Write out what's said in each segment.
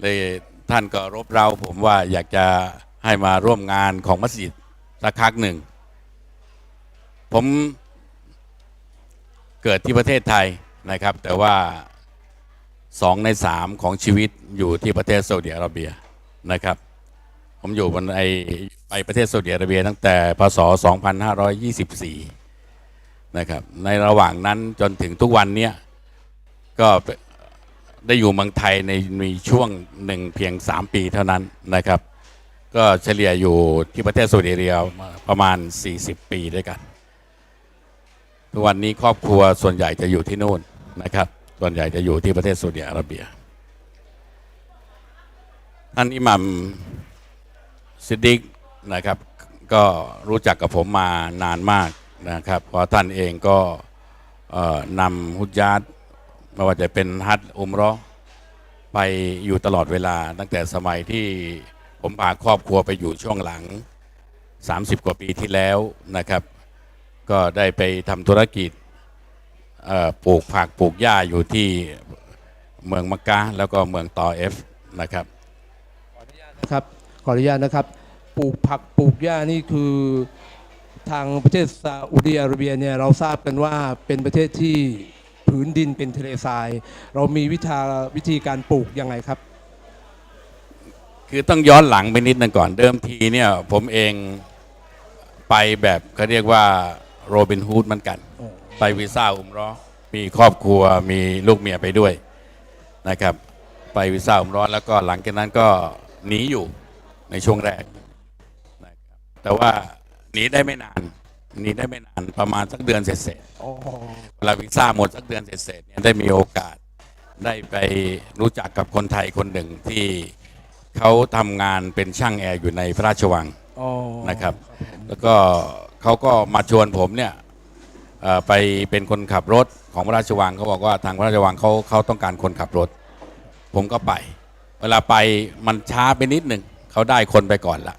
เลยท่านก็รบเราผมว่าอยากจะให้มาร่วมงานของมัสยิดสักครั้งหนึ่ง ผมเกิดที่ประเทศไทยนะครับ แต่ว่าสองในสามของชีวิตอยู่ที่ประเทศซาอุดิอาระเบียนะครับ ผมอยู่บนไอไปประเทศซาอุดิอาระเบียตั้งแต่พศ 2524 นะครับ ในระหว่างนั้นจนถึงทุกวันเนี้ยก็ ได้อยู่เมืองไทยในมีช่วงหนึ่งเพียง 3 ปีเท่านั้นนะครับ ก็เฉลี่ยอยู่ที่ประเทศซาอุดิอาระเบียประมาณ 40 ปีด้วยกันทุกวันนี้ครอบครัวส่วนใหญ่จะอยู่ที่นู่นนะครับ ส่วนใหญ่จะอยู่ที่ประเทศซาอุดิอาระเบียท่านอิหมัมซิดดิกนะครับ ก็รู้จักกับผมมานานมากนะครับ เพราะท่านเองก็นำฮุจญาต ไม่ว่าจะเป็นฮัจญ์อุมรอไปอยู่ตลอดเวลา ตั้งแต่สมัยที่ผมพาครอบครัวไปอยู่ช่วงหลัง 30 กว่าปีที่แล้วนะครับ ก็ได้ไปทำธุรกิจปลูกผักปลูกหญ้าอยู่ที่เมืองมักกะแล้วก็เมืองตอเอฟนะครับนะครับขออนุญาตนะครับปลูกผักปลูกหญ้านี่คือทางประเทศซาอุดิอาระเบียเนี่ยเราทราบกันว่าเป็นประเทศที่ ผืนดินเป็นทะเลทราย เรามีวิธีวิธีการปลูกยังไงครับ คือต้องย้อนหลังไปนิดนึงก่อนเดิมทีเนี่ยผมเองไปแบบเขาเรียกว่าโรบินฮูดเหมือนกันอ๋อไปวีซ่าอุมเรอมีครอบครัวมีลูกเมียไปด้วยนะครับ ไปวีซ่าอุมเรอแล้วก็หลังจากนั้นก็หนีอยู่ในช่วงแรกนะครับแต่ว่าหนีได้ไม่นานห นีได้ไม่นานประมาณสักเดือนเสร็จๆอ๋อเวลาวีซ่าหมดสักเดือนเสร็จๆเนี่ยได้มีโอกาสได้ไปรู้จักกับคนไทยคนหนึ่งที่เขาทำงานเป็นช่างแอร์อยู่ในพระราชวังอ๋อนะครับ แล้วก็เขาก็มาชวนผมเนี่ยเอ่อไปเป็นคนขับรถของพระราชวังเขาบอกว่าทางพระราชวังเขาเขาต้องการคนขับรถ ผมก็ไป เวลาไปมันช้าไปนิดหนึ่งเขาได้คนไปก่อนละ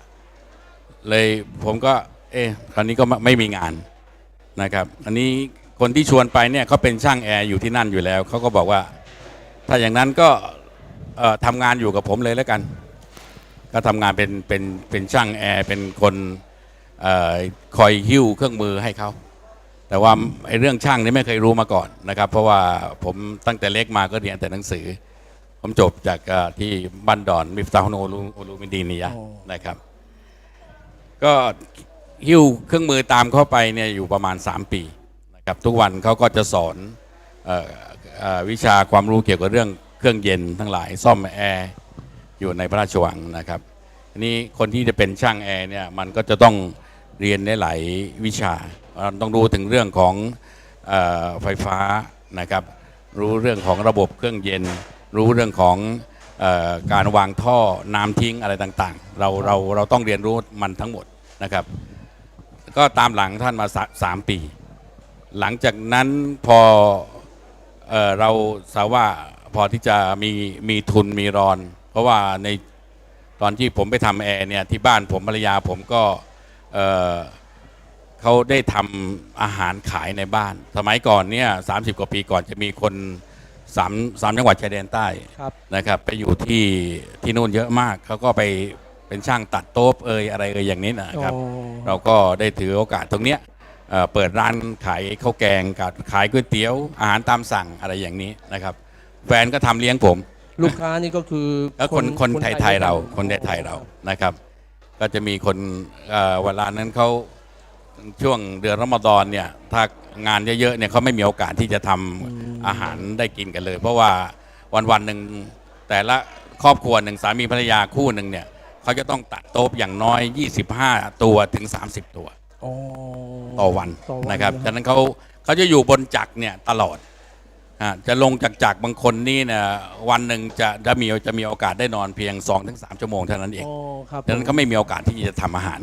เลยผมก็ เอ๊ะคราวนี้ก็ไม่ไม่มีงานนะครับ อันนี้คนที่ชวนไปเนี่ยเขาเป็นช่างแอร์อยู่ที่นั่นอยู่แล้วเขาก็บอกว่า ถ้าอย่างนั้นก็เอ่อทำงานอยู่กับผมเลยแล้วกัน ก็ทำงานเป็นเป็นเป็นช่างแอร์เป็นคนเออคอยหิ้วเครื่องมือให้เขาแต่ว่าไอ้เรื่องช่างนี่ไม่เคยรู้มาก่อนนะครับ เพราะว่าผมตั้งแต่เล็กมาก็เรียนแต่หนังสือ ผมจบจากเอ่อที่บ้านดอนมิฟตาฮโนโอลูโอลูมินดีนียะนะครับ ก็ หิ้วเครื่องมือตามเข้าไปเนี่ยอยู่ประมาณ 3 ปีนะครับทุกวันเขาก็จะสอนออวิชาความรู้เกี่ยวกับเรื่องเครื่องเย็นทั้งหลายซ่อมแอร์อยู่ในพระราชวังนะครับอันนี้คนที่จะเป็นช่างแอร์เนี่ยมันก็จะต้องเรียนได้หลายวิชาเราต้องรู้ถึงเรื่องของออไฟฟ้านะครับ รู้เรื่องของระบบเครื่องเย็น รู้เรื่องของออการวางท่อน้ำทิ้งอะไรต่างๆ เราเราเราต้องเรียนรู้มันทั้งหมดนะครับ ก็ตามหลังท่านมาสาสามปี หลังจากนั้นพอเออเราสาว่าพอที่จะมีมีทุนมีรอน เพราะว่าในตอนที่ผมไปทำแอร์เนี่ยที่บ้านผมภรรยาผมก็เอ่อเขาได้ทำอาหารขายในบ้าน สมัยก่อนเนี่ยสามสิบกว่าปีก่อนจะมีคนสามสามจังหวัดชายแดนใต้ครับนะครับ ไปอยู่ที่ที่นู่นเยอะมากเขาก็ไป เป็นช่างตัดโต๊ะเอยอะไรเอยอย่างนี้นะครับอ๋อเราก็ได้ถือโอกาสตรงเนี้ยเอ่อเปิดร้านขายข้าวแกงกับขายก๋วยเตี๋ยวอาหารตามสั่งอะไรอย่างนี้นะครับ แฟนก็ทำเลี้ยงผม ลูกค้านี่ก็คือแล้วคนคนไทยไทยๆเราด้วยกัคนไทยไทยๆเรานะครับ ก็จะมีคนเอ่อเวลานั้นเขาช่วงเดือนรอมฎอนเนี่ยถ้างานเยอะๆเนี่ยเขาไม่มีโอกาสที่จะทำอาหารได้กินกันเลย เพราะว่าวันวันๆหนึ่งแต่ละครอบครัวหนึ่งสามีภรรยาคู่หนึ่งเนี่ย เขาจะต้องตัดโต๊ะอย่างน้อย 25 ตัวถึง 30 ตัวอ๋อ ต่อวันต่อวันนะครับเลยฉะนั้นเขาเขาจะอยู่บนจักรเนี่ยตลอดอ่าจะลงจากจักรบางคนนี่เนี่ยวันหนึ่งจะจะมีจะมีโอกาสได้นอนเพียง2อถึงสชั่วโมงเท่านั้นเอง อ๋อครับฉะนั้นเขาไม่มีโอกาสที่จะทำอาหาร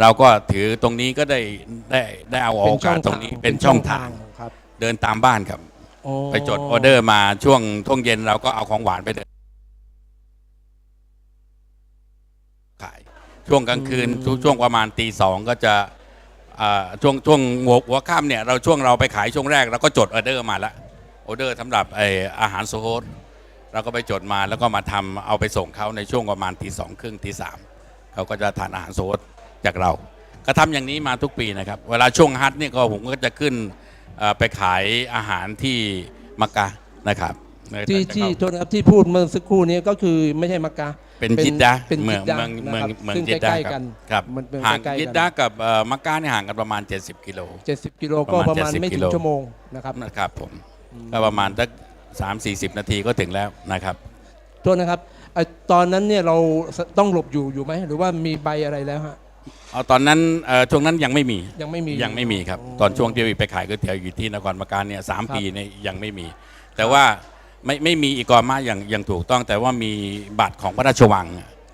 เราก็ถือตรงนี้ก็ได้ได้ได้เอาโอกาสตรงนี้เป็นช่องทางครับเดินตามบ้านครับ อ๋อไปจดออเดอร์มาช่วงช่วงเย็นเราก็เอาของหวานไปเดินขาย ช่วงกลางคืนช่วงช่วงประมาณตีสองก็จะอ่าช่วงช่วงหัวหัวค่ำเนี่ยเราช่วงเราไปขายช่วงแรกเราก็จดออเดอร์มาแล้วออเดอร์สำหรับไออาหารโซโฮสเราก็ไปจดมาแล้วก็มาทำเอาไปส่งเขาในช่วงประมาณตีสองครึ่งตีสามเขาก็จะทานอาหารโซดจากเรา ก็ทำอย่างนี้มาทุกปีนะครับ เวลาช่วงฮัทเนี่ยก็ผมก็จะขึ้นเอ่อไปขายอาหารที่มักกะนะครับ ที่จะที่เข้าโทษนะครับที่พูดเมื่อสักครู่นี้ก็คือไม่ใช่มักกะเป็นจิดดาห์เป็นเมืจิองดดาห์เมืองเมืองนะครับเมืองซึ่งจิดใกดาล้ห์ๆคกัรับนครับมันเป็นห่างใกล้ๆกันจิดดาห์กับเอ่อมักกะนี่ห่างกันประมาณ 70 กิโล 70 กิโลก็ปประระมามาณณ70ไม่ถึกิงโลชั่วโมงนะครับนะครับผมก็ประมาณสักสามสี่สิบนาทีก็ถึงแล้วนะครับโทษนะครับไอ้ตอนนั้นเนี่ยเราต้องหลบอยู่อยู่ไหมหรือว่ามีใบอะไรแล้วฮะเอาตอนนั้นเอ่อช่วงนั้นยังไม่มียังไม่มียังไม่มีครับอ๋อตอนช่วงที่ไปขายก๋วยเตี๋ยวอยู่ที่นครปการเนี่ยสามครับปีเนี่ยยังไม่มี แต่ว่า ไม่ไม่มีอีกอมาอย่างอย่างถูกต้อง แต่ว่ามีบัตรของพระราชวัง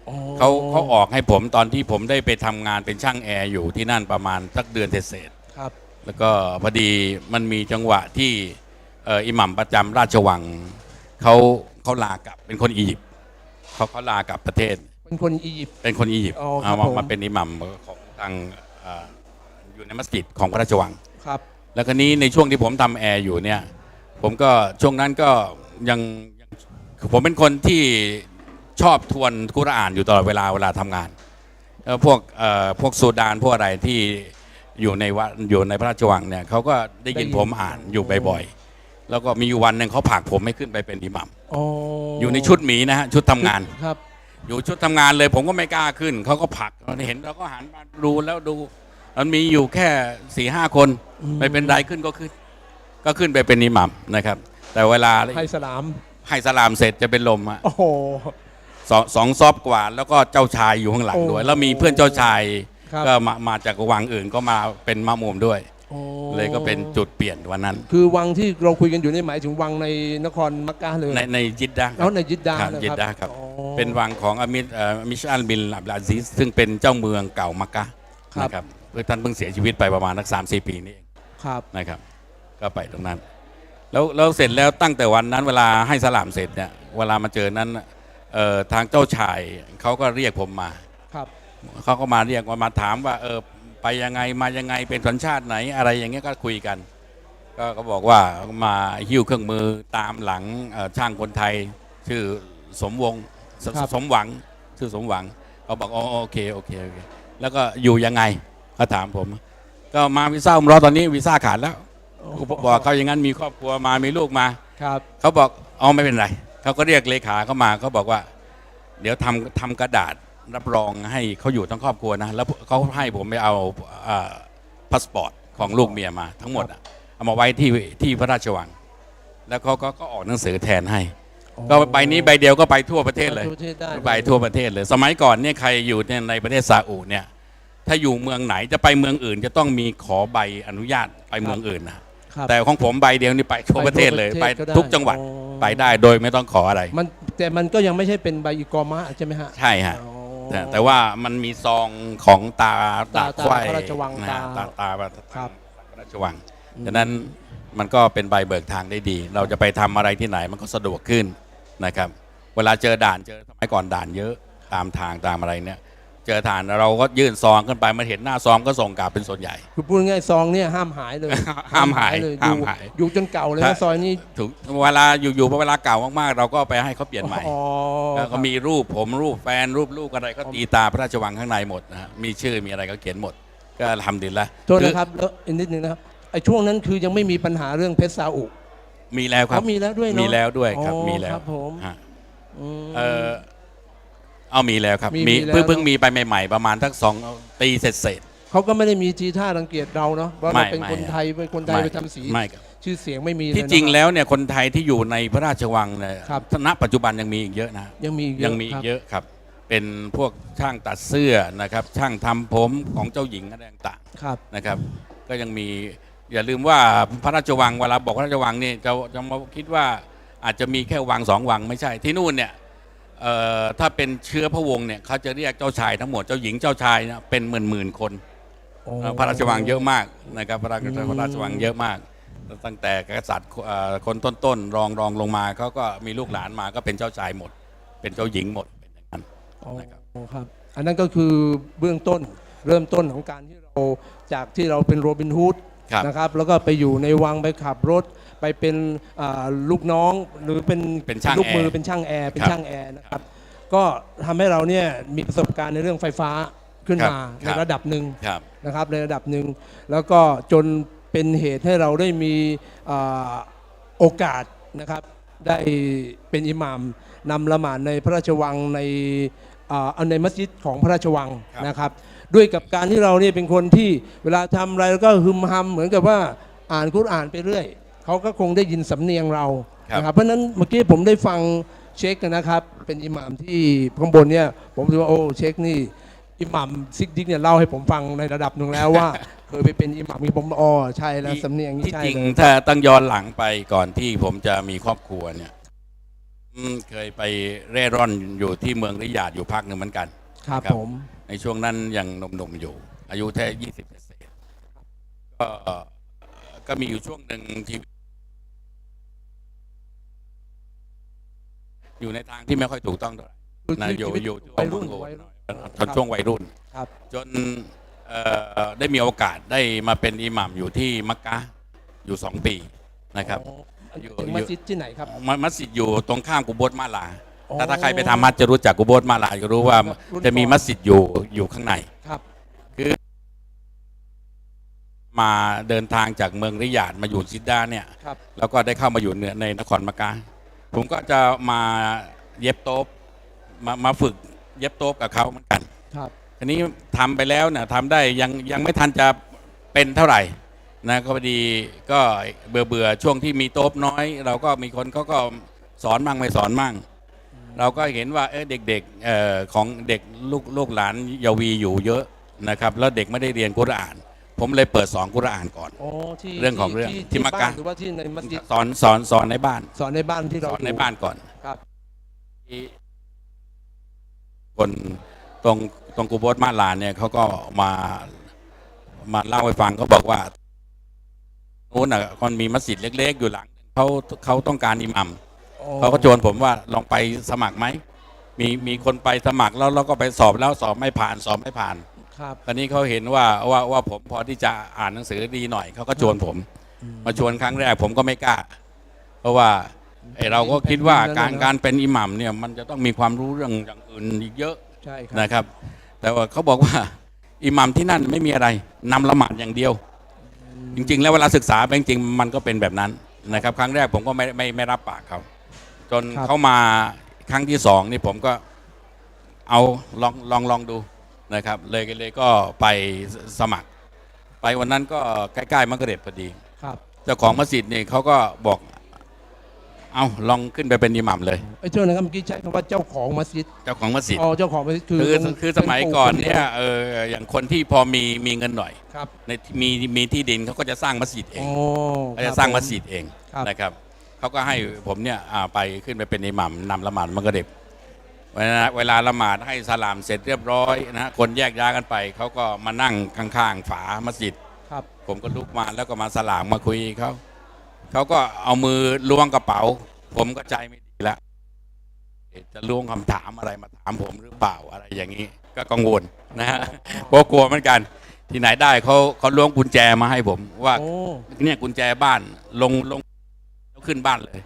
อ๋อเขาเขาออกให้ผมตอนที่ผมได้ไปทำงานเป็นช่างแอร์อยู่ที่นั่นประมาณสักเดือนเศษครับๆแล้วก็พอดีมันมีจังหวะที่เอ่ออิหมัมประจำราชวังเขาเขาลากลับเป็นคนอียิปต์เขาเขาลากลับประเทศ เป็นคนอียิปต์เป็นคนอียิปต์อ๋อครับเอามาผมมาเป็นอิหมัมของทางเอ่ออยู่ในมัสยิดของพระราชวังครับ แล้วก็นี้ในช่วงที่ผมทำแอร์อยู่เนี่ยผมก็ช่วงนั้นก็ ยังยังผมเป็นคนที่ชอบทวนกุรอานอยู่ตลอดเวลาเวลาทำงานแล้วพวกเอ่อพวกซูดานพวกอะไรที่อยู่ในวัดอยู่ในพระราชวังเนี่ยเขาก็ได้ยินผมอ่านอยู่บ่อยๆแล้วก็มีอยู่วันหนึ่งเขาผลักผมให้ขึ้นไปเป็นอิหมัมอ๋อออยู่ในชุดหมีนะฮะชุดทำงานครับ อยู่ชุดทำงานเลยผมก็ไม่กล้าขึ้นเขาก็ผลักเราเห็นเราก็หันมาดูแล้วดูมันมีอยู่แค่สี่ห้าคนอืมไม่เป็นไรขึ้นก็ขึ้น ก็ขึ้นไปเป็นอิหมัมนะครับ แต่เวลาให้สลามให้สลามเสร็จจะเป็นลมอะโอ้โห สองสองซอบกว่าแล้วก็เจ้าชายอยู่ข้างหลังด้วยโอ้แล้วมีเพื่อนเจ้าชาย ครับ ก็มามาจากวังอื่นก็มาเป็นมะมุมด้วย โอ้เลยก็เป็นจุดเปลี่ยนวันนั้น คือวังที่เราคุยกันอยู่นี่หมายถึงวังในนครมักกะเลยในในจิดดาห์คแล้รัวบในยิดดาห์ครับนะยิดครับดาห์ครับ อ๋อ เป็นวังของอามิดเอ่อมิชอัลบินอับดุลอาซิสซึ่งเป็นเจ้าเมืองเก่ามักกะครับ นะครับเพื่อท่านเพิ่งเสียชีวิตไปประมาณสักสามสี่ปีนี้เองครับ นะครับ ก็ไปตรงนั้น แล้วแล้วเสร็จแล้วตั้งแต่วันนั้นเวลาให้สลามเสร็จเนี่ยเวลามาเจอนั้นเอ่อทางเจ้าชายเขาก็เรียกผมมาครับเขาก็มาเรียกมามาถามว่าเออไปยังไงมายังไงเป็นสัญชาติไหน อะไรอย่างเงี้ยก็คุยกัน ก็ก็บอกว่ามาหิ้วเครื่องมือตามหลังเอ่อช่างคนไทย ชื่อสมวงสครับสมหวังชื่อสมหวังเขาบอกอ๋อโอเคโอเคโอเคแล้วก็อยู่ยังไงเขาถามผม ก็มาวีซ่าอุมเรอตอนนี้วีซ่าขาดแล้ว บอกเขาอย่างนั้นมีครอบครัวมามีลูกมาครับ เขาบอกเอาไม่เป็นไรเขาก็เรียกเลขาเข้ามาเขาบอกว่า เดี๋ยวทำทำกระดาษรับรองให้เขาอยู่ทั้งครอบครัวนะแล้วเขาให้ผมไปเอาพาสปอร์ตของลูกเมียมา ทั้งหมดอะเอามาไว้ที่ที่พระราชวัง แล้วเขาก็ก็ออกหนังสือแทนให้ก็ใบนี้ใบเดียวก็ไปทั่วประเทศเลยทั่วประเทศได้ไปทั่วประเทศเลย สมัยก่อนเนี่ยใครอยู่ในในประเทศซาอุเนี่ยถ้าอยู่เมืองไหนจะไปเมืองอื่น จะต้องมีขอใบอนุญาตไปเมืองอื่นนะ ครับแต่ของผมใบเดียวนี่ไปทั่วประเทศเลยไปก็ด้ทุกจังหวัดอ๋อ ไปได้โดยไม่ต้องขออะไร มันแต่มันก็ยังไม่ใช่เป็นใบอิกอมะใช่ไหมฮะใช่ฮะ อ๋อ แต่แต่ว่ามันมีซองของตาตาตาควายตาพระราชวังนะฮะตาตาตาตาครับพระราชวังดังนั้นมันก็เป็นใบเบิกทางได้ดี เราจะไปทำอะไรที่ไหนมันก็สะดวกขึ้นนะครับ เวลาเจอด่านเจอสมัยก่อนด่านเยอะตามทางตามอะไรเนี่ย เจอด่านเราก็ยื่นซองขึ้นไปมันเห็นหน้าซองก็ส่งกลับเป็นส่วนใหญ่ คือพูดง่ายๆซองเนี่ยห้ามหายเลยห้ามหายเลยห้ามหาย อยู่จนเก่าเลยถ้านะซอยนี้ ถูกเวลาอยู่ๆเวลาเก่ามากๆ เราก็ไปให้เขาเปลี่ยนใหม่อ๋อแล้วก็มีรูปผมรูปแฟนรูปลูกอะไรก็ตีตาพระราชวังข้างในหมดนะฮะมีชื่อมีอะไรก็เขียนหมด ก็ทำดีละโทษนะครับแล้วอีกนิดนึงนะครับไอ้ช่วงนั้นคือยังไม่มีปัญหาเรื่องเพชรซาอุมีแล้วครับเขามีแล้วด้วยเนาะมีแล้วด้วยครับ อ๋อมีแล้วครับผมฮะอืม เออ เอามีแล้วครับ มีมีมีแล้วเพิ่งเพิ่งเนอะ มีไปใหม่ ๆ ประมาณทักสองตีเสร็จเสร็จ เขาก็ไม่ได้มีทีท่ารังเกียจเราเนาะเพราะไม่เราเป็นไม่คนไทยเป็นคนไทยไม่ไปทำสีไม่ครับ ชื่อเสียงไม่มีที่เลยจริงนะครับแล้วเนี่ยคนไทยที่อยู่ในพระราชวังเนี่ยครับ ณปัจจุบันยังมีอีกเยอะนะ ยังมียังมีอีครักบ เยอะครับ เป็นพวกช่างตัดเสื้อนะครับ ช่างทำผมของเจ้าหญิงอะไรต่างๆครับนะครับ ก็ยังมีอย่าลืมว่าพระราชวังเวลาบอกพระราชวังนี่จะจะมาคิดว่าอาจจะมีแค่วังสองวังไม่ใช่ที่นู่นเนี่ยเอ่อ ถ้าเป็นเชื้อพระวงศ์เนี่ยเขาจะเรียกเจ้าชายทั้งหมดเจ้าหญิงเจ้าชายเนี่ยเป็นหมื่นหมื่นๆคนโอ้พระราชวังเยอะมากนะครับพระราชอืมพระราชวังเยอะมาก ตั้งแต่กษัตริย์เอ่อคนต้นๆรองรองลงมาเขาก็มีลูกหลานมาก็เป็นเจ้าชายหมด เป็นเจ้าหญิงหมดเป็นอย่างนั้นอ๋อนะครับครับอันนั้นก็คือเบื้องต้นเริ่มต้นของการที่เราจากที่เราเป็นโรบินฮูด ครับนะครับ แล้วก็ไปอยู่ในวังไปขับรถ ไปเป็นอ่าลูกน้องหรือเป็นเป็นช่างลูกมือแอร์เป็นช่างแอร์เป็นครับช่างแอร์นะครับ ก็ทำให้เราเนี่ยมีประสบการณ์ในเรื่องไฟฟ้าขึ้นครับมาคในรับระดับหนึ่ง ครับ นะครับในระดับหนึ่งแล้วก็จนเป็นเหตุให้เราได้มีอ่าโอกาสนะครับได้เป็นอิหม่ามนำละหมาดในพระราชวังในอ่าในมัสยิดของพระราชวังครับ นะครับ ด้วยกับการที่เราเนี่ยเป็นคนที่เวลาทำอะไรแล้วก็ฮึมฮัมเหมือนกับว่าอ่านคุรอ่านไปเรื่อยเขาก็คงได้ยินสำเนียงเรานะครับเพราะฉะนั้นเมื่อกี้ผมได้ฟังเช็คนะครับ เป็นอิหม่ามที่ข้างบนเนี่ยผมถือว่าโอ้เช็คนี่อิหมัมซิกดิกเนี่ยเล่าให้ผมฟังในระดับหนึ่งแล้วว่าเคยไปเป็นอิหมัมมีผมอ๋อใช่แล้วสำเนียงนี่ที่ใช่จริงเลยถ้าตั้งย้อนหลังไปก่อนที่ผมจะมีครอบครัวเนี่ยอืมเคยไปเร่ร่อนอยู่ที่เมืองริยาดอยู่พักหนึ่งเหมือนกัน ครับครับผม ในช่วงนั้นยังหนุ่มๆอยู่ อายุแค่ยี่สิบเศษก็ก็มีอยู่ช่วงหนึ่งที่อยู่ในทางที่ไม่ค่อยถูกต้องเท่าไหร่คือนะชีอยู่วิตอยู่วัยรุ่นช่วงวัยรุ่นจนช่วงวัยรุ่นครับจนเอ่อได้มีโอกาสได้มาเป็นอิหมัมอยู่ที่มักกะห์อยู่สองปีนะครับอ๋ออยู่ถึงมัสยิดที่ไหนครับมมัสยิดอยู่ตรงข้ามกุโบสมาลาอ๋อ ถ้าถ้าใครไปทำมัสจะรู้จักกุโบสมาลาจะรู้ว่ารุ่นจะมีก่อนมัสยิดอยู่อยู่ข้างใน ครับ มาเดินทางจากเมืองริยาดมาอยู่ซิดดาเนี่ยครับ แล้วก็ได้เข้ามาอยู่เหนือในนครมักกะห์ผมก็จะมาเย็บโต๊บมามาฝึกเย็บโต๊บกับเขาเหมือนกัน ครับ ทีนี้ทำไปแล้วเนี่ยทำได้ยังยังไม่ทันจะเป็นเท่าไหร่นะก็พอดีก็เบื่อเบื่อช่วงที่มีโต๊บน้อย เราก็มีคนเขาก็สอนมั่งไม่สอนมั่ง เราก็เห็นว่าเออเด็กๆเอ่อของเด็กลูกลูกหลานเยาวีอยู่เยอะนะครับแล้วเด็กไม่ได้เรียนกุรอาน ผมเลยเปิดสอนกุรอานก่อนอ๋อที่เรื่องของเรื่องที่ที่มักกะบ้านหรือว่าที่ในมัสยิดสอนสอนสอนในบ้าน สอนในบ้านที่สเราอนในอยู่บ้านก่อนครับคนตรงตรงกูโบสมาลานเนี่ยเขาก็มามาเล่าให้ฟังเขาบอกว่านู้นน่ะคนมีมัสยิดเล็ก ๆ อยู่หลังเขาเขาต้องการอิหมัมอ๋อ เขาก็ชวนผมว่าลองไปสมัครไหมมีมีคนไปสมัครแล้วเราก็ไปสอบแล้วสอบไม่ผ่านสอบไม่ผ่านครับตอนนี้เขาเห็นว่าว่าว่าผมพอที่จะอ่านหนังสือดีหน่อยเขาก็ชวนผม มาชวนครั้งแรกผมก็ไม่กล้า เพราะว่าไอเราก็คิดว่าการการเป็นอิหมัมเนี่ยมันจะต้องมีความรู้เรื่องอย่างอื่นอีกเยอะใช่ครับนะครับ แต่ว่าเขาบอกว่าอิหมัมที่นั่นไม่มีอะไรนำละหมาดอย่างเดียว จริง ๆ แล้วเวลาศึกษาไปจริงๆมันก็เป็นแบบนั้นนะครับ ครั้งแรกผมก็ไม่ไม่ไม่รับปากเขา จนครับ เขามาครั้งที่สองนี่ผมก็เอาลองลองลองดูนะครับ เลยเลยก็ไปสมัคร ไปวันนั้นก็ใกล้ๆมักเร็บพอดี ครับเจ้าของมัสยิดนี่เขาก็บอก เอาลองขึ้นไปเป็นอิหมัมเลย ไอ้เจ้านะครับเมื่อกี้ใช้คำว่าเจ้าของมัสยิดเจ้าของมัสยิด อ๋อเจ้าของมัสยิดคือคือตรงคือสมัยก่อนป็เนี่ยเอออย่างคนที่พอมีมีเงินหน่อย ครับในมีมีที่ดินเขาก็จะสร้างมัสยิดเออ๋งอเขาจะสร้างมัสยิดเองครับ นะครับ เขาก็ให้ผมเนี่ยอ่าไปขึ้นไปเป็นอิหมัมนำละหมาดมักริบเวลาเวลาละหมาดให้สลามเสร็จเรียบร้อยนะฮะคนแยกย้ายกันไป เขาก็มานั่งข้างๆฝามัสยิดครับผมก็ลุกมาแล้วก็มาสลามมาคุยเขาเขาก็เอามือล้วงกระเป๋า ผมก็ใจไม่ดีแล้วเอ๊ะจะล้วงคำถามอะไรมาถามผมหรือเปล่าอะไรอย่างนี้ ก็กังวลนะฮะเพราะกลัวเหมือนกัน ที่ไหนได้เขาเขาล้วงกุญแจมาให้ผม ว่าโอ้เนี่ยกุญแจบ้านลงลงแล้ว ขึ้นบ้านเลย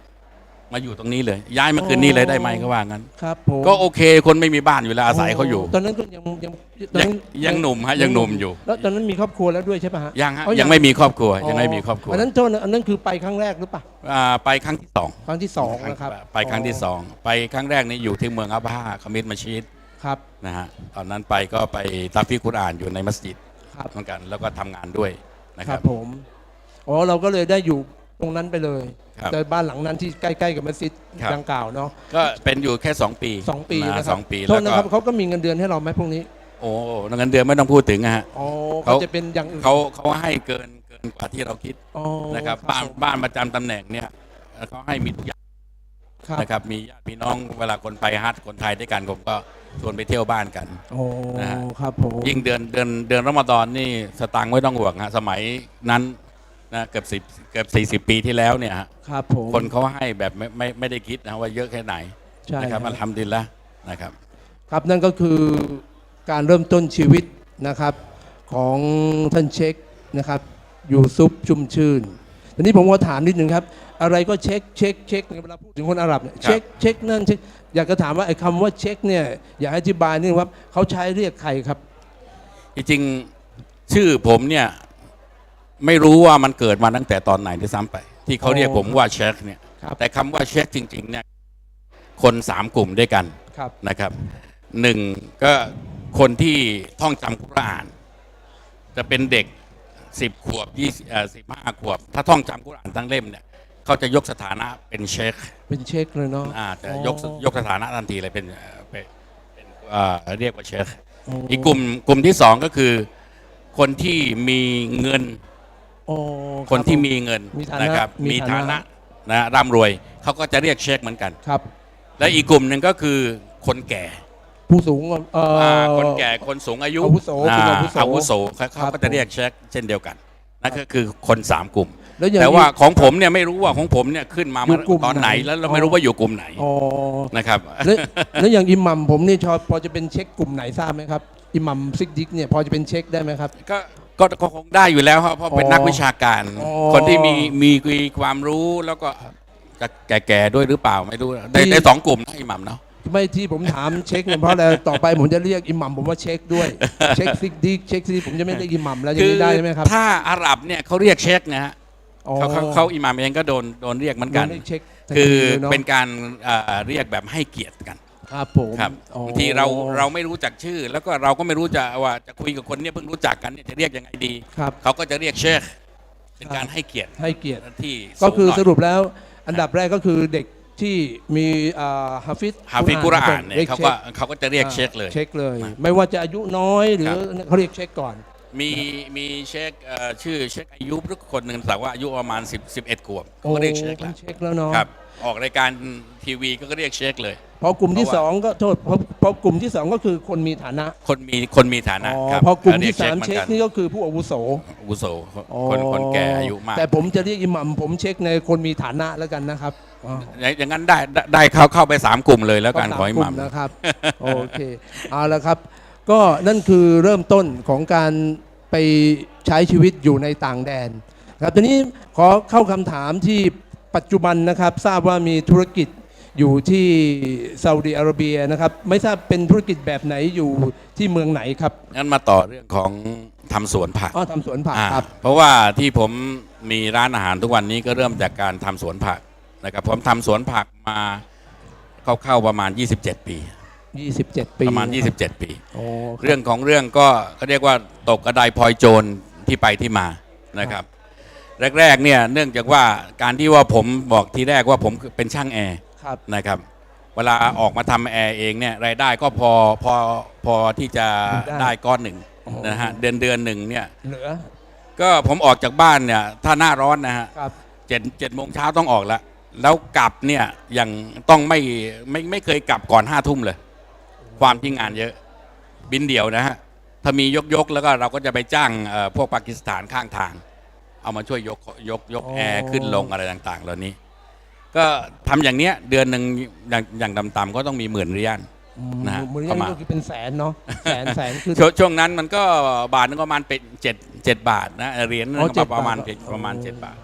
มาอยู่ตรงนี้เลย ย้ายมาคืนนี้เลยได้ไหมเขาว่างั้น ครับผมก็โอเคคนไม่มีบ้านอยู่แล้วอาศัยเขาอยู่ ตอนนั้นก็ยังยังตอนยังนั้นยังหนุ่มฮะยังหนุ่มอยู่ แล้วตอนนั้นมีครอบครัวแล้วด้วยใช่ปะฮะยังฮะอ๋อยังไม่มีครอบครัว ยังไม่มีครอบครัวอันนั้นโทษนะอันนั้นคือไปครั้งแรกหรือเปล่าอ่าไปครั้งที่สองครั้งที่สองนะครับไปครั้งที่สองไปครั้งแรกนี่อยู่ที่เมืองอับฮาคามิดมัสยิดครับนะฮะตอนนั้นไปก็ไปตัฟฟีกุรอานอยู่ในมัสยิดครับเหมือนกันแล้วก็ทำงานด้วยนะคครัรับ บผมอ๋อเราก็เลยได้อยู่ ตรงนั้นไปเลย ครับแต่บ้านหลังนั้นที่ใกล้ ๆ กับมัสยิดครับ ดังกล่าวเนาะก็เป็นอยู่แค่สองปีสองปีนะนะคสรับองปีโทแล้ษวนะก็ครับเขาก็มีเงินเดือนให้เราไหมพวกนี้โอ้เงินเดือนไม่ต้องพูดถึงนะฮะ อ๋อเขาเขา จะเป็นอย่างอื่นเขาเขาให้เกินเกินกว่าที่เราคิดอ๋อนะครับบ้านผมบ้านประจำตำแหน่งเนี่ยเขาให้มีทุกอย่างครับนะครับมีญาติพี่น้องเวลาคนไปฮัทคนไทยด้วยกันผมก็ชวนไปเที่ยวบ้านกัน โอ้นะฮะ ครับผมยิ่งเดือนเดือนเดือนรอมฎอนนี่สตางค์ไม่ต้องห่วงฮะสมัยนั้น นะเกือบสิบเกือบสี่สิบปีที่แล้วเนี่ยฮะครับผม คนเขาให้แบบไม่ไม่ไม่ได้คิดนะว่าเยอะแค่ไหนใช่นะครับคมารับทำดินละนะครับ ครับนั่นก็คือการเริ่มต้นชีวิตนะครับของท่านเช็คนะครับอยู่ซุปชุ่มชื่นทีนี้ผมก็ถามนิดนึงครับ อะไรก็เช็คเช็คเช็คเวลาพูดถึงคนอาหรับเนี่ยเช็คเช็คนั่นเช็คอยากจะถามว่าไอ้คำว่าเช็คเนี่ยอยากให้อธิบายนิดนึงว่าเขาใช้เรียกใครครับ จริงๆชื่อผมเนี่ย ไม่รู้ว่ามันเกิดมาตั้งแต่ตอนไหนด้วยซ้ำไป ที่เขาเรียกอ๋อผมว่าเช็คเนี่ยครับ แต่คำว่าเช็คจริงๆเนี่ยคนสามกลุ่มด้วยกันครับ นะครับหนึ่งก็คนที่ท่องจำกุรอาน จะเป็นเด็กสิบขวบยี่สิบห้าขวบ ถ้าท่องจำกุรอานทั้งเล่มเนี่ยเขาจะยกสถานะเป็นเชคเป็นเช็คเลยเนาะอ่าจะอ๋อยกยกสถานะทันทีเลยเป็นเอ่อเป็นเป็นเอ่อเรียกว่าเชคอ๋ออีกกลุ่มกลุ่มที่สองก็คือคนที่มีเงิน อ๋อคนที่มีเงินมีฐานะนะครับ มีมีฐาฐานะนะนะร่ำรวยเขาก็จะเรียกเช็คเหมือนกัน ครับ และอีกกลุ่มหนึ่งก็คือคนแก่ผู้สูงเอ่ออาคนแก่คนสูงอายุอาวุโสคุณอาวุโสอาวุโสเขาครัเขาบก็จะเรียกเช็คเช่นเดียวกันนั่นก็คือคนสามกลุ่ม แล้วอย่างแต่ว่านี้ของผมเนี่ยไม่รู้ว่าของผมเนี่ยขึ้นมาอยู่กลุ่มตอนไหน ไหน แล้วเราไม่รู้ว่าอยู่กลุ่มไหนอ๋อนะครับ แล้วแล้วอย่างอิหมัมผมนี่ชอบพอจะเป็นเช็คกลุ่มไหนทราบไหมครับอิหมัมซิกดิกเนี่ยพอจะเป็นเช็คได้ไหมครับ ก็ ก็ก็คงได้อยู่แล้วครับเพราะเป็นอ๋อนักวิชาการ อ๋อ คนที่มีมีมีความรู้แล้วก็จะแก่ๆด้วยหรือเปล่าไม่รู้ในที่ในสองกลุ่มนะอิหมัมเนาะ ไม่ที่ผมถามเช็คเนี่ยเพราะอะไรต่อไปผมจะเรียกอิหมัมผมว่าเช็คด้วย เช็คซิกดิกเช็คซิกผมจะไม่เรียกอิหมัมแล้วอย่างนี้ได้ไหมครับถ้าอาหรับเนี่ยเขาเรียกเช็คนะฮะอ๋อเขาเขาเขาอิหมัมเองก็โดนโดนเรียกเหมือนกันโดเรียเช็คทันคืทีอลยะ เป็นการเอ่อเรียกแบบให้เกียรติกัน ครับผมครับอ๋อบางทีเราเราไม่รู้จักชื่อ แล้วก็เราก็ไม่รู้จะว่าจะคุยกับคนเนี้เพิ่งรู้จักกันเนี่ยจะเรียกยังไงดีครับเขาก็จะเรียกเชคเป็นการให้เกียรติให้เกียรติที่ก็คือสูงหน่ยสรุปแล้วอันดับแรกก็คือเด็กที่มีอ่าฮาฟิซฮาฟิกุรอานเนี่ยรีเขาช็ก็คเขาก็จะเรียกเช็คเลยเช็คเลยมาไม่ว่าจะอายุน้อยหรือครับเขาเรียกเช็คก่อน มีมีเช็คเอ่อชื่อเช็คอายุหรือคนหนึ่งแต่ว่าอายุประมาณ10 11ขวบเขาก็เรียกเช็คโอ้แล้วเช็คแล้วเนาะครับ ออกรายการทีวีก็เรียกเช็คเลย พอกลุ่มที่เพราะว่าสองก็โทษเพราะเพราะกลุ่มที่สองก็คือคนมีฐานะคนมีคนมีฐานะอ๋อครับพอกลุ่มที่เรียสามหอนเช็คกันนี่ก็คือผู้อาวุโสอาวุโสอ๋อคนคนแก่อายุมากแต่ผมจะเรียกอิหมัมผมเช็คในคนมีฐานะแล้วกันนะครับอ๋ออย่างอย่างนั้นได้ได้ได้เข้าเข้าไปสามกลุ่มเลยแล้วกันก็ขอสามให้กหลุ่ม่ำนะครับโอเคเอาละครับ ก็นั่นคือเริ่มต้นของการไปใช้ชีวิตอยู่ในต่างแดน ครับทีนี้ขอเข้าคำถามที่ ปัจจุบันนะครับทราบว่ามีธุรกิจอยู่ที่ซาอุดิอาระเบียนะครับ ไม่ทราบเป็นธุรกิจแบบไหนอยู่ที่เมืองไหนครับงั้นมาต่อเรื่องของทำสวนผักอ๋อทำสวนผักอ่าครับ เพราะว่าที่ผมมีร้านอาหารทุกวันนี้ก็เริ่มจากการทำสวนผักนะครับผมทำสวนผักมาเข้าๆประมาณ 27 ปี 27 ปีประมาณนคบ27 ปี โอ้ครับเรื่องของเรื่องก็ก็เรียกว่าตกกระไดพลอยโจรที่ไปที่มานะครับ แรกๆเนี่ยเนื่องจากว่าการที่ว่าผมบอกทีแรกว่าผมเป็นช่างแอร์ครับนะครับเวลาออกมาทำแอร์เองเนี่ยรายได้ก็พอพอพอที่จะได้ได้ก้อนหนึ่งโอ้โหนะฮะเดือนเดือนหนึ่งเนี่ยเหลือก็ผมออกจากบ้านเนี่ยถ้าหน้าร้อนนะฮะครับเจ็ดเจ็ดโมงเช้าต้องออกแล้วแล้วกลับเนี่ยยังต้องไม่ไม่ไม่เคยกลับก่อนห้าทุ่มเลย ความที่งานเยอะ บินเดี่ยวนะฮะถ้ามียกยกๆแล้วก็เราก็จะไปจ้างเอ่อพวกปากีสถานข้างทาง เอามาช่วยยกยกยกอ๋อแอร์ขึ้นลงอะไรต่างๆ เหล่านี้ ก็ทำอย่างเนี้ยเดือนหนึ่งอย่างอย่างต่ำๆก็ต้องมีหมื่นเรียนนะฮะมือปนี้ระมาณก็คือเป็นแสนเนาะแสนแสนขึ้นช่วงช่วงนั้นมันก็บาทนึงประมาณเป็นเจ็ดเจ็ดบาทนะเหรียญนึงอ๋อก็7ประมาณบาทประมาณอ๋อเจ็ดบาท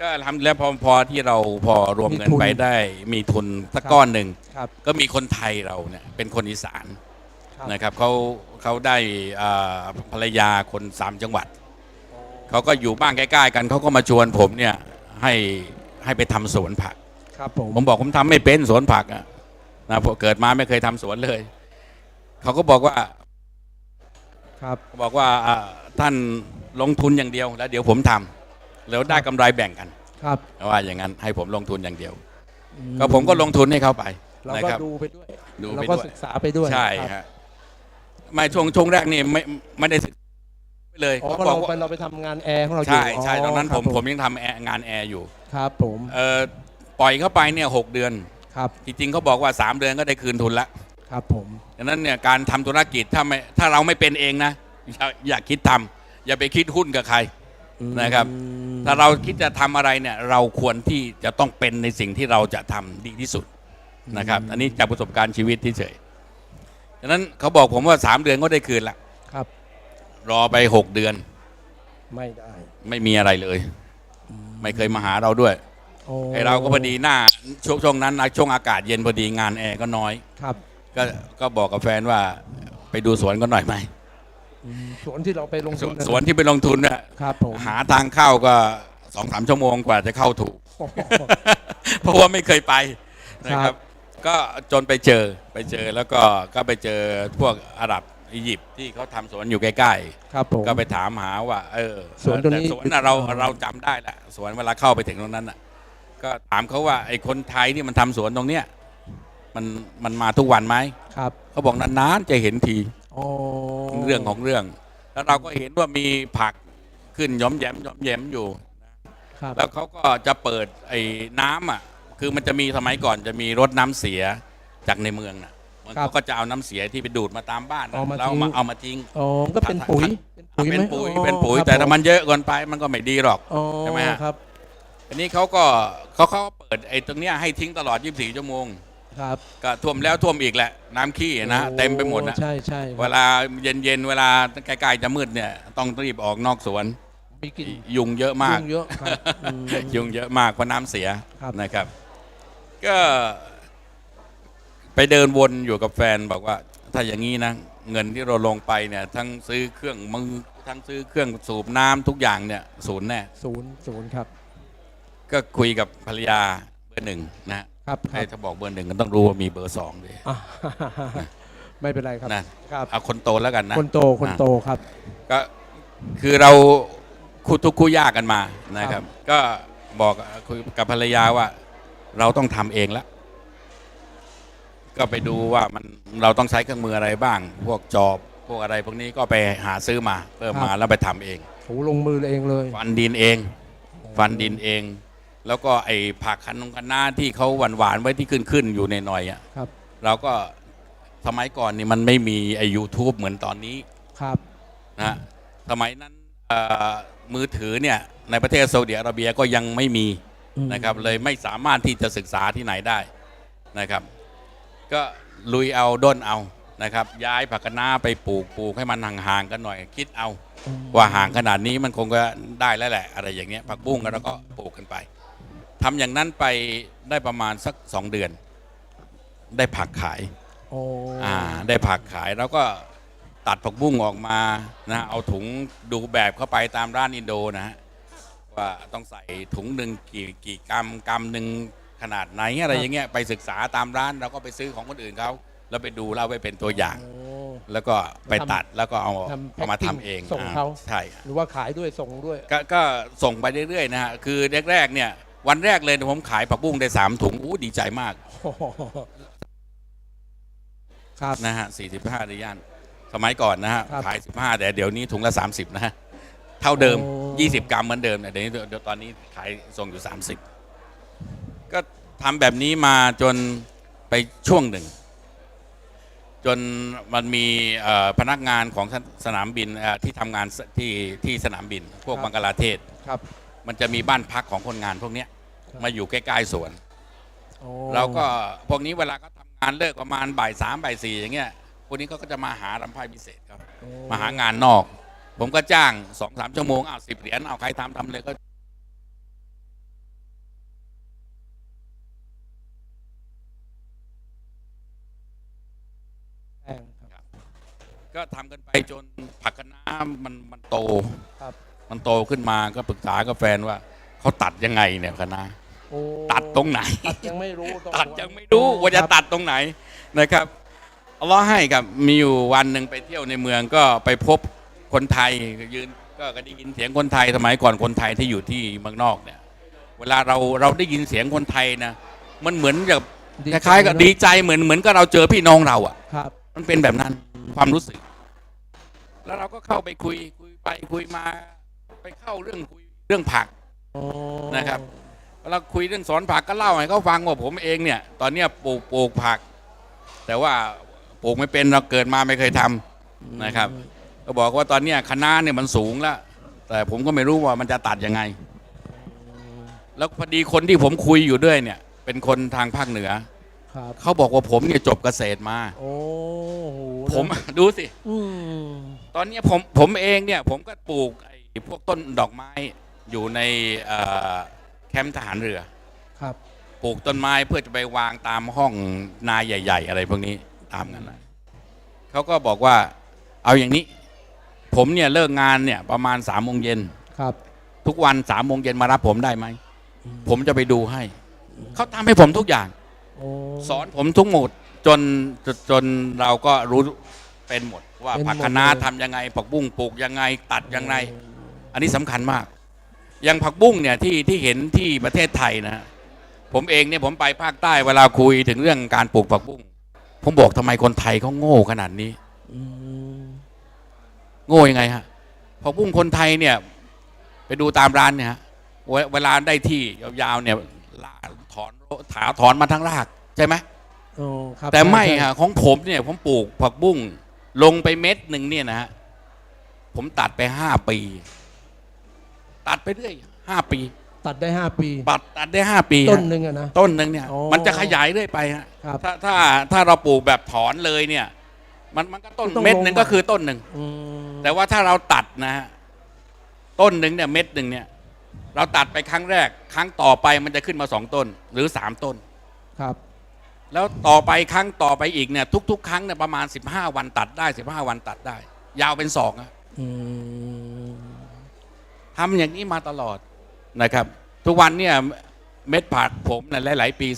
ก็ทำแล้วพอพอที่เราพอรวมเงินมีทุนไปได้มีทุนสักครับก้อนหนึ่งครับก็มีคนไทยเราเนี่ยเป็นคนอีสานครับนะครับเขาเขาได้อ่าภรรยาคนสามจังหวัด เขาก็อยู่บ้านใกล้ๆกันเขาก็มาชวนผมเนี่ยให้ให้ไปทำสวนผัก ครับผมผมบอกผมทำไม่เป็นสวนผักอะนะเพราะเกิดมาไม่เคยทำสวนเลย เขาก็บอกว่าครับบอกว่าอ่าท่านลงทุนอย่างเดียวแล้วเดี๋ยวผมทำแล้วได้กำไรแบ่งกันครับว่าอย่างนั้นให้ผมลงทุนอย่างเดียวอืก็ผมก็ลงทุนให้เขาไปเรานะก็ครับดูไปด้วยดูเราไปก็ด้วยศึกษาไปด้วยใช่ครับฮะไม่ช่วงช่วงแรกนี่ไม่ไม่ได้ศึกษาไป เลยอ๋อเขาก็บอเรากไปว่าเราไปทำงานแอร์ของเราอยู่ใช่ใช่อ๋อตอนนั้นคผรับมผมยังทำแอร์งานแอร์อยู่ครับผมเออปล่อยเข้าไปเนี่ยหกเดือน ครับจริงๆเขาบอกว่าสามเดือนก็ได้คืนทุนละครับผมดังนั้นเนี่ยการทำธุรกิจถ้าไม่ถ้าเราไม่เป็นเองนะอย่าอย่าคิดทำอย่าไปคิดหุ้นกับใครนะครับอืมถ้าเราคิดจะทำอะไรเนี่ยเราควรที่จะต้องเป็นในสิ่งที่เราจะทำดีที่สุดนะครับ อันนี้จากประสบการณ์ชีวิตที่เฉยดังนั้นเขาบอกผมว่าสามเดือนก็ได้คืนละค รับรอไปหกเดือน ไม่ได้ ไม่มีอะไรเลย ไม่เคยมาหาเราด้วยโอ้ไอเราก็พอดีหน้าช่วงช่วงนั้นนะช่วงอากาศเย็นพอดีงานแอร์ก็น้อย ครับ ก็ก็บอกกับแฟนว่าไปดูสวนก็หน่อยไหมอืมสวนที่เราไปลงสทุวนนะสวนที่ไปลงทุนน่ะครับผมหาทางเข้าก็สองสามชั่วโมงกว่าจะเข้าถูก โอ้โห เพราะว่าไม่เคยไปนะคครัรับบก็จนไปเจอไปเจอแล้วก็ก็ไปเจอพวกอาหรับ อียิปต์ที่เขาทำสวนอยู่ใกล้ครับผม ๆ ก็ไปถามหาว่า เออสวนตัวนี้ แสวนน่ะเราเราจำได้แหละสวนเวลาเข้าไปถึงตรงนั้นน่ะ ก็ถามเขาว่าไอ้คนไทยที่มันทำสวนตรงเนี้ยมันมันมาทุกวันไหมครับเขาบอกนานๆจะเห็นที โอ้เรื่องของเรื่อง แล้วเราก็เห็นว่ามีผักขึ้นย้อมแย้มย้อมแย้มอยู่ ครับแล้วเขาก็จะเปิดไอ้น้ำอะ คือมันจะมีสมัยก่อนจะมีรถน้ำเสียจากในเมืองน่ะ มันเขาก็จะเอาน้ำเสียที่ไปดูดมาตามบ้านน่ะเอามาแล้วทิ้ง มาเอามาทิ้ง อ๋อก็เป็นปุ๋ยถ้าเป็นไหมปุ๋ยอ๋อเป็นปุ๋ย ครับแต่ถ้าผมันเยอะเกินไปมันก็ไม่ดีหรอก อ๋อใช่ไหมฮะ ครับอันนี้เขาก็เขาเขาก็เปิดไอ้ตรงเนี้ยให้ทิ้งตลอด 24 ชั่วโมง ครับก็ท่วมแล้วท่วมอีกแหละ น้ำขี้นะโอ้เต็มไปหมดนะ ใช่ใช่ครับเวลาเย็นๆ เวลาใกล้ๆจะมืดเนี่ย ต้องรีบออกนอกสวน มีกลิ่นยุงเยอะมาก ยุ่งเยอะครับอืม ยุงเยอะมากเพราะน้ำเสียครับ นะครับ ก็ ไปเดินวนอยู่กับแฟนบอกว่า ถ้าอย่างนี้นะ เงินที่เราลงไปเนี่ย ทั้งซื้อเครื่องมือทั้งซื้อเครื่องสูบน้ำทุกอย่างเนี่ยศูนย์แน่ศูนย์ศูนย์ครับ ก็คุยกับภรรยาเบอร์หนึ่งนะฮะครับคให้รับถ้าบอกเบอร์หนึ่งก็ต้องรู้ว่ามีเบอร์สองด้วยอะ ไม่เป็นไรครับนะครับ เอาคนโตแล้วกันนะคนโตคนโตครับ ก็คือเราคู่ทุกข์คู่ยากกันมานะครับ ก็บอกคุยกับภรรยาว่า เราต้องทำเองแล้ว ก็ไปดูว่ามันเราต้องใช้เครื่องมืออะไรบ้าง พวกจอบพวกอะไรพวกนี้ก็ไปหาซื้อมาเพิ่มมาแล้วไปทำเองถูลงมือเองเลยฟันดินเอง ฟันดินเอง แล้วก็ไอ้ผักคันนงคันนาที่เขาหวานหวานๆไว้ที่ขึ้นขึ้นๆอยู่ในหน่อยๆอะครับเราก็สมัยก่อนนี่มันไม่มีไอ้ยูทูบเหมือนตอนนี้ ครับนะฮะสมัยนั้นเอ่อมือถือเนี่ยในประเทศซาอุดิอาระเบียก็ยังไม่มีอืมนะครับเลยไม่สามารถที่จะศึกษาที่ไหนได้นะครับ ก็ลุยเอาด้นเอานะครับ ย้ายผักคะน้าไปปลูกปลูกให้มันห่างๆกันหน่อย คิดเอาอืมว่าห่างขนาดนี้มันคงก็ได้แล้วแหละ อะไรอย่างเงี้ยผักบุ้งกันแล้วก็ปลูกกันไปทำอย่างนั้นไปได้ประมาณสักสองเดือน ได้ผักขายโอ้อ่าได้ผักขายแล้วก็ตัดผักบุ้งออกมานะเอาถุงดูแบบเข้าไปตามร้านอินโดนะฮะว่าต้องใส่ถุงหนึ่งกี่กี่กรัมกรัมหนึ่ง ขนาดไหนอะไรอย่างเงี้ยไปศึกษาตามร้านเราก็ไปซื้อของคนอื่นเขาแล้วไปดูเราไปเป็นตัวอย่างโอ้แล้วก็ไปตัดแล้วก็เอาทำเอามาทำ packing เองส่งเขาอ่ใช่หรือว่าขายด้วยส่งด้วยก็ก็ส่งไปเรื่อยๆนะฮะคือแรกๆเนี่ยวันแรกเลยผมขายผักบุ้งได้สามถุงอู้ดีใจมากครับนะฮะ45ดิยานสมัยก่อนนะฮะครับขาย15แต่เดี๋ยวนี้ถุงละ30นะฮะเท่าเดิมโอ้20กรัมเหมือนเดิมเนี่ยเดี๋ยวนี้เดี๋ยวตอนนี้ขายส่งอยู่30 ก็ทำแบบนี้มาจนไปช่วงหนึ่ง จนมันมีเอ่อพนักงานของสสนามบินเอ่อที่ทำงานสที่ที่สนามบิน พวกครับ บังกลาเทศ ครับ มันจะมีบ้านพักของคนงานพวกเนี้ยครับ มาอยู่ใกล้ๆสวน โอ้เราก็พวกนี้เวลาเขาทำงานเลิกประมาณบ่ายสามบ่ายสี่อย่างเงี้ยพวกนี้เขาก็จะมาหารำไพ่พิเศษครับ โอ้มาหางานนอก ผมก็จ้างสองสามชั่วโมงอ้าวสิบเหรียญเอาใครทำทำเลยก็ แป้งครับ ก็ทำกันไปจนผักคะน้ามันมันโตครับ มันโตขึ้นมาก็ปรึกษากับแฟนว่าเขาตัดยังไงเนี่ยคะน้าโอ้ตัดตรงไหน ตัดยังไม่รู้ต้องตัดยังไม่รู้ว่าจะตัดตรงไหนนะครับอัลเลอฮ์ให้กับมีอยู่วันหนึ่งไปเที่ยวในเมืองก็ไปพบคนไทยยืนก็ก็ได้ยินเสียงคนไทยสมัยก่อนคนไทยที่อยู่ที่เมืองนอกเนี่ยเวลาเราเราได้ยินเสียงคนไทยนะมันเหมือนกับดีคล้ายๆกับใจดีใจเหมือนเหมือนกับเราเจอพี่น้องเราอะ ครับ มันเป็นแบบนั้นความรู้สึก แล้วเราก็เข้าไปคุยคุยไปคุยมาไปเข้าเรื่องคุยเรื่องผักโอ้นะครับเราคุยเรื่องสอนผักก็เล่าให้เขาฟังว่าผมเองเนี่ย ตอนเนี้ยปลูกปลูกผัก แต่ว่าปลูกไม่เป็นเราเกิดมาไม่เคยทำนะครับ ก็บอกว่าตอนเนี้ยคะน้าเนี่ยมันสูงแล้วแต่ผมก็ไม่รู้ว่ามันจะตัดยังไง แล้วพอดีคนที่ผมคุยอยู่ด้วยเนี่ย เป็นคนทางภาคเหนือ ครับ เขาบอกว่าผมเนี่ยจบเกษตรมา โอ้โหผม ดูสิ อืมตอนเนี้ยผมผมเองเนี่ยผมก็ปลูกไอ้พวกต้นดอกไม้อยู่ในเอ่อแคมป์ทหารเรือ ครับ ปลูกต้นไม้เพื่อจะไปวางตามห้องนาใหญ่ ๆ อะไรพวกนี้ตามนั้นนะเขาก็บอกว่าเอาอย่างนี้ ผมเนี่ยเลิกงานเนี่ยประมาณสามโมงเย็น ครับทุกวันสามโมงเย็นมารับผมได้ไหม ผมจะไปดูให้ เขาทำให้ผมทุกอย่างโอ้ สอนผมทุกหมดจนจนจนเราก็รู้เป็นหมด ว่าเป็นหมดผักคะน้าเลย ทำยังไง ผักบุ้งปลูกยังไงตัดยังไง อันนี้สำคัญมาก อย่างผักบุ้งเนี่ยที่ที่เห็นที่ประเทศไทยนะฮะผมเองเนี่ยผมไปภาคใต้เวลาคุยถึงเรื่องการปลูกผักบุ้งผมบอกทำไมคนไทยเขาโง่ขนาดนี้ อืมโง่ยังไงฮะผักบุ้งคนไทยเนี่ย ไปดูตามร้านเนี่ยฮะเวเวลาได้ที่ยาวๆเนี่ย ลากถอนถาถอนมาทั้งรากใช่ไหมโอ้ครับแต่ไม่ใช่ฮะของผมเนี่ย ผมปลูกผักบุ้งลงไปเม็ดหนึ่งเนี่ยนะฮะผมตัดไปห้าปี ตัดไปเรื่อยห้าปีตัดได้ห้าปีตัดตัดได้ห้าปีต้นฮะหนึ่งอะนะต้นหนึ่งเนี่ยอ๋อมันจะขยายเรื่อยไปฮะครับถ้าถ้าถ้าเราปลูกแบบถอนเลยเนี่ย มันมันก็ต้นต้องเม็ดหนึ่งลงมาก็คือต้นหนึ่งอืมแต่ว่าถ้าเราตัดนะฮะต้นหนึ่งเนี่ยเม็ดหนึ่งเนี่ย เราตัดไปครั้งแรก ครั้งต่อไปมันจะขึ้นมาสองต้น หรือสามต้น ครับ แล้วต่อไปครั้งต่อไปอีกเนี่ยทุก ๆ ครั้งเนี่ยประมาณ 15 วันตัดได้ 15 วันตัดได้ ยาวเป็นศอกอะอืมทำอย่างนี้มาตลอดนะครับ ทุกวันเนี่ยเม็ดผักผมเนี่ยหลาย ๆ ปี